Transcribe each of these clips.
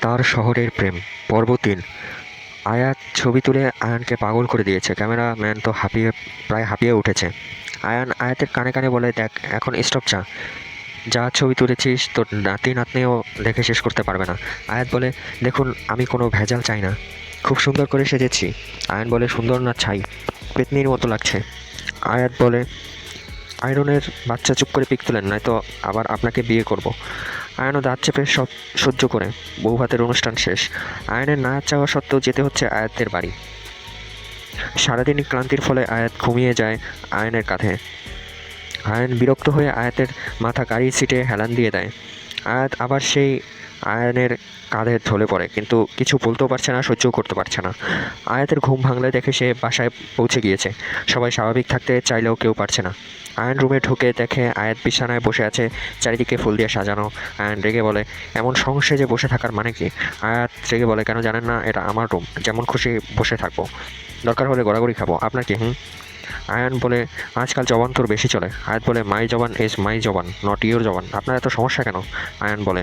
তার শহরের প্রেম পর্ব তিন আয়াত ছবি তুলে আয়ানকে পাগল করে দিয়েছে। ক্যামেরাম্যান তো হাঁপিয়ে, প্রায় হাঁপিয়ে উঠেছে। আয়ান আয়াতের কানে কানে বলে, দেখ, এখন স্টপ চা। যা ছবি তুলেছিস, তোর নাতি নাতনিও দেখে শেষ করতে পারবে না। আয়াত বলে, দেখুন, আমি কোনো ভেজাল চাই না। খুব সুন্দর করে সেজেছি। আয়ান বলে, সুন্দর না ছাই, পেতনির মতো লাগছে। আয়াত বলে, আয়রনের বাচ্চা চুপ করে পিক তুলেন, নয়তো আবার আপনাকে বিয়ে করব। আয়নও দাঁত চেপে সব সহ্য করে। বউ অনুষ্ঠান শেষ। আয়নের না চাওয়া সত্ত্বেও যেতে হচ্ছে আয়াতের বাড়ি। সারাদিনই ক্লান্তির ফলে আয়াত ঘুমিয়ে যায় আয়নের কাঁধে। আয়ন বিরক্ত হয়ে আয়াতের মাথা গাড়ির সিটে হেলান দিয়ে দেয়। আয়াত আবার সেই আয়নের কাঁধে ঢলে পড়ে। কিন্তু কিছু বলতেও পারছে না, সহ্যও করতে পারছে না। আয়াতের ঘুম ভাঙলে দেখে সে বাসায় পৌঁছে গিয়েছে। সবাই স্বাভাবিক থাকতে চাইলেও কেউ পারছে না। আয়ন রুমে ঢুকে দেখে আয়াত বিছানায় বসে আছে, চারিদিকে ফুল দিয়ে সাজানো। আয়ন রেগে বলে, এমন সংসে যে বসে থাকার মানে কি? আয়াত রেগে বলে, কেন জানেন না, এটা আমার রুম। যেমন খুশি বসে থাকব। দরকার হলে গড়াগড়ি খাব। আপনার কি, হুম? আয়ান বলে আজকাল জবান তোর বেশি চলে। আয়াত বলে, মাই জবান ইজ মাই জবান নট ইউর জবান। আপনার এত সমস্যা কেন? আয়ান বলে,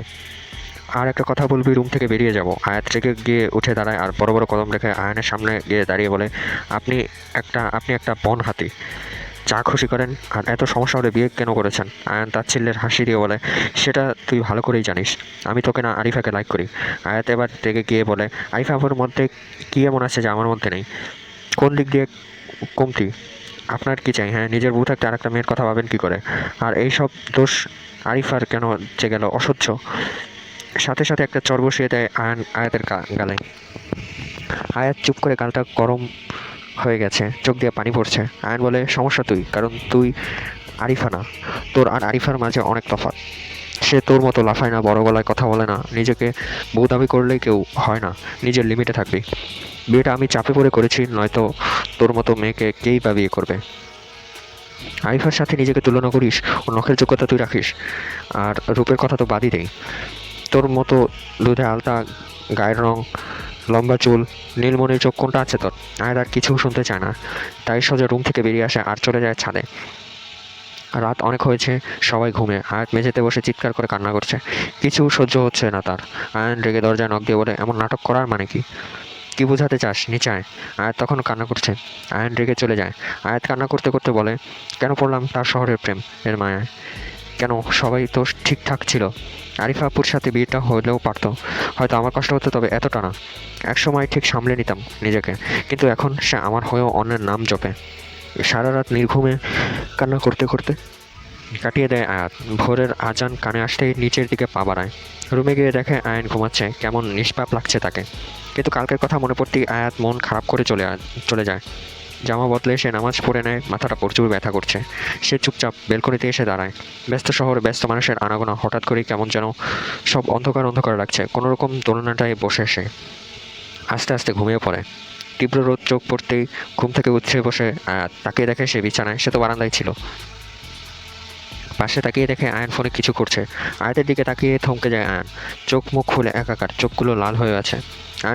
আর একটা কথা বলবি, রুম থেকে বেরিয়ে যাব। আয়াত রেগে গিয়ে উঠে দাঁড়ায় আর বড় বড় কদম রেখে আয়নের সামনে গিয়ে দাঁড়িয়ে বলে, আপনি একটা আপনি একটা বন হাতি। যা খুশি করেন, আর এত সমস্যা হলে বিয়ে কেন করেছেন? আয়ান তার ছেলের হাসি দিয়ে বলে, সেটা তুই ভালো করেই জানিস। আমি তোকে না আরিফাকে লাইক করি। আয়াত এবার থেকে গিয়ে বলে, আরিফা আপুর মধ্যে কী এমন আছে যা আমার মধ্যে নেই? কোন দিক দিয়ে কমতি? আপনার কি চাই? হ্যাঁ নিজের বউ থাকতে আরেকটা মেয়ের কথা ভাবেন কি করে? আর এই সব দোষ আরিফার কেন যে গেল অসহ্য? সাথে সাথে একটা চর বসিয়ে দেয় আয়ান আয়াতের গালে। আয়াত চুপ করে গালটা গরম হয়ে গেছে, চোখ দিয়ে পানি পড়ছে। আয়ান বলে, সমস্যা তুই, কারণ তুই আরিফা না। তোর আর আরিফার মাঝে অনেক তফাৎ। সে তোর মতো লাফায় না, বড় গলায় কথা বলে না। নিজেকে বউ দাবি করলেই কেউ হয় না। নিজের লিমিটে থাকবি। বিয়েটা আমি চাপে পড়ে করেছি, নয়তো তোর মতো মেয়েকে কেই বা বিয়ে করবে? আইফার সাথে নিজেকে তুলনা করিস ও নখের যোগ্যতা তুই রাখিস, আর রূপের কথা তো বাদই দেই। তোর মতো দুধে আলতা, গায়ের রং, লম্বা চুল নীলমণির চোখ কোনটা আছে তোর? আর কিছু শুনতে চায় না, তাই সোজা রুম থেকে বেরিয়ে আসে আর চলে যায় ছাদে। রাত অনেক হয়েছে, সবাই ঘুমে, আয়াত মেঝেতে বসে চিৎকার করে কান্না করছে। কিছু সহ্য হচ্ছে না তার, আয়ন রেগে দরজায় নখ দিয়ে বলে, এমন নাটক করার মানে কি? কি বোঝাতে চাস নিচে আয় আয়াত তখন কান্না করছে। আয়ন রেগে চলে যায়। আয়াত কান্না করতে করতে বলে, কেন পড়লাম তার শহরের প্রেম, এর মায়ায়? কেন সবাই তো ঠিকঠাক ছিল? আরিফা আপুর সাথে বিয়েটা হলেও পারতো। হয়তো আমার কষ্ট হতো, তবে এতটা না। একসময় ঠিক সামলে নিতাম নিজেকে। কিন্তু এখন সে আমার হয়েও অন্যের নাম জপে। সারা রাত নির্ঘুমে কান্না করতে করতে কাটিয়ে দেয় আয়াত। ভোরের আজান কানে আসতেই নিচের দিকে পা বাড়ায়। রুমে গিয়ে দেখে আয়ন ঘুমাচ্ছে, কেমন নিষ্পাপ লাগছে তাকে। কিন্তু কালকের কথা মনে পড়তেই, আয়াত মন খারাপ করে চলে চলে যায়। জামা বদলে সে নামাজ পড়ে নেয়, মাথাটা প্রচুর ব্যথা করছে। সে চুপচাপ বেলকনিতে এসে দাঁড়ায়। ব্যস্ত শহরে ব্যস্ত মানুষের আনাগোনা হঠাৎ করেই কেমন যেন সব অন্ধকার অন্ধকার লাগছে। কোনো রকম দোলনাটায় বসে সে আস্তে আস্তে ঘুমিয়ে পড়ে। তীব্র রোদ চোখ পড়তেই ঘুম থেকে উঠে বসে তাকিয়ে দেখে সে বিছানায়। সে তো বারান্দায় ছিল। পাশে তাকিয়ে দেখে আয়ন ফোনে কিছু করছে। আয়াতের দিকে তাকিয়ে থমকে যায় আয়ন। চোখ মুখ খুলে একাকার, চোখগুলো লাল হয়ে আছে।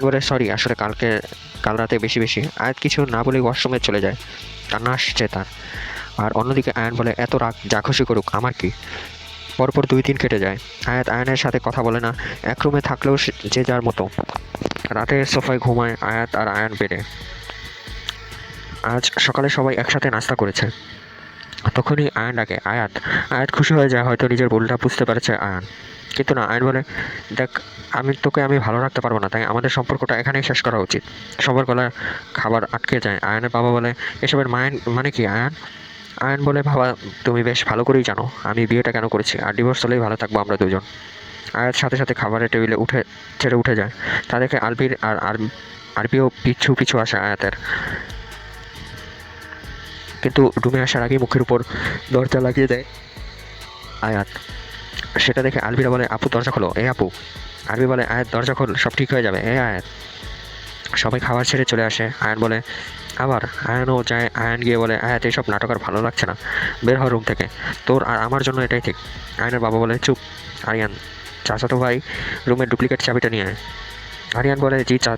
বলে সরি আসলে কালকে, কাল রাতে বেশি বেশি। আয়াত কিছু না বলে ওয়াশরুমে চলে যায়। কান্না আসছে তার। আর অন্যদিকে আয়ন বলে, এত রাগ, যা খুশি করুক, আমার কি? পরপর দুই দিন কেটে যায়। আয়াত আয়নের সাথে কথা বলে না, এক রুমে থাকলেও যে যার মতো। রাতে সোফায় ঘুমায় আয়াত আর আয়ন বেড়ে। আজ সকালে সবাই একসাথে নাস্তা করেছে। তখনই আয়ন ডাকে, আয়াত আয়াত খুশি হয়ে যায়, হয়তো নিজের ভুলটা বুঝতে পেরেছে আয়ান। কিন্তু না আয়ন বলে, দেখ, আমি তোকে আমি ভালো রাখতে পারব না, তাই আমাদের সম্পর্কটা এখানেই শেষ করা উচিত। সবার গলায় খাবার আটকে যায়। আয়নের বাবা বলে, এসবের মায়ের মানে কি, আয়ান? আয়ন বলে, বাবা, তুমি বেশ ভালো করেই জানো, আমি বিয়েটা কেন করেছি, আর ডিভোর্স হলেই ভালো থাকব আমরা দুজন। আয়াত সাথে সাথে খাবারের টেবিলে উঠে, ছেড়ে উঠে যায়। তা দেখে আলবির আর আর আরবিও পিছু পিছু আসে আয়াতের। কিন্তু রুমে আসার আগে মুখের উপর দরজা লাগিয়ে দেয় আয়াত। সেটা দেখে আলবিরা বলে, আপু, দরজা খোলো। এ আপু। আরবি বলে, আয়াত, দরজা খোল, সব ঠিক হয়ে যাবে। এ আয়াত। সবাই খাবার ছেড়ে চলে আসে। আয়ান বলে, আবার? আয়ানও যায় আয়ান গিয়ে বলে, আয়াত এইসব নাটক আর ভালো লাগছে না। বের হ রুম থেকে। তোর আর আমার জন্য এটাই ঠিক। আয়ানের বাবা বলে, চুপ, আরিয়ান। চাচাতো ভাই রুমের ডুপ্লিকেট চাবিটা নিয়ে আয়। আরিয়ান বলে, জি, চা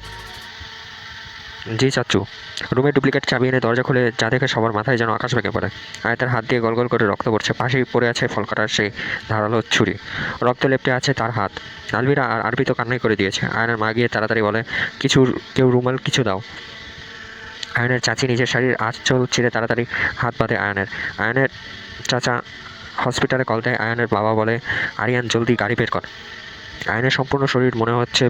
জি চাচু। রুমের ডুপ্লিকেট চাবি এনে দরজা খুলে যা দেখে সবার মাথায় যেন আকাশ ভেঙে পড়ে। আয়তার হাত দিয়ে গল করে রক্ত পড়ছে। পাশেই পড়ে আছে ফল কাটার সেই ধারালো ছুরি। রক্ত লেপটে আছে তার হাত। আলভিরা আর আরবি তো কান্নাই করে দিয়েছে। আয়নার মা গিয়ে তাড়াতাড়ি বলে, কিছু, কেউ রুমাল কিছু দাও। আয়নের চাচি নিজের শাড়ির আঁচল ছিঁড়ে তাড়াতাড়ি হাত বাঁধে আয়নের। আয়নের চাচা হসপিটালে কল দেয়। আয়নের বাবা বলে, আরিয়ান, জলদি গাড়ি বের কর। আয়নের সম্পূর্ণ শরীর মনে হচ্ছে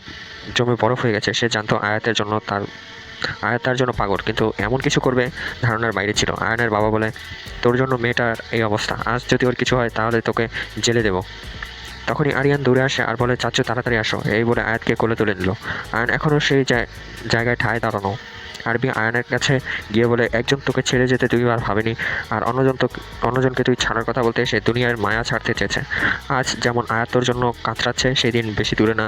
জমে বরফ হয়ে গেছে। সে জানতো আয়াতের জন্য তার আয়াত তার জন্য পাগল, কিন্তু এমন কিছু করবে ধারণার বাইরে ছিল। আয়নের বাবা বলে, তোর জন্য মেয়েটার এই অবস্থা। আজ যদি ওর কিছু হয়, তাহলে তোকে জেলে দেবো। তখনই আরিয়ান দূরে আসে আর বলে চাচ্ছ তাড়াতাড়ি আসো। এই বলে আয়াতকে কোলে তুলে নিল। আয়ন এখনও সেই জায়- জায়গায় ঠায় দাঁড়ানো। আরবি আয়নের কাছে গিয়ে বলে, একজন তোকে ছেড়ে যেতে তুই আর ভাবিনি। আর অন্যজন তো অন্যজনকে তুই ছাড়ার কথা বলতে এসে দুনিয়ার মায়া ছাড়তে চেয়েছে। আজ যেমন আয়াত তোর জন্য কাতরাচ্ছে সেই দিন বেশি দূরে না।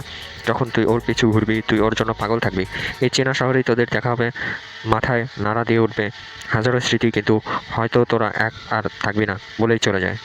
যখন তুই ওর পিছু ঘুরবি, তুই ওর জন্য পাগল থাকবি। এই চেনা শহরেই তোদের দেখা হবে। মাথায় নাড়া দিয়ে উঠবে। হাজারো স্মৃতি কিন্তু হয়তো তোরা এক আর থাকবি না বলেই চলে যায়।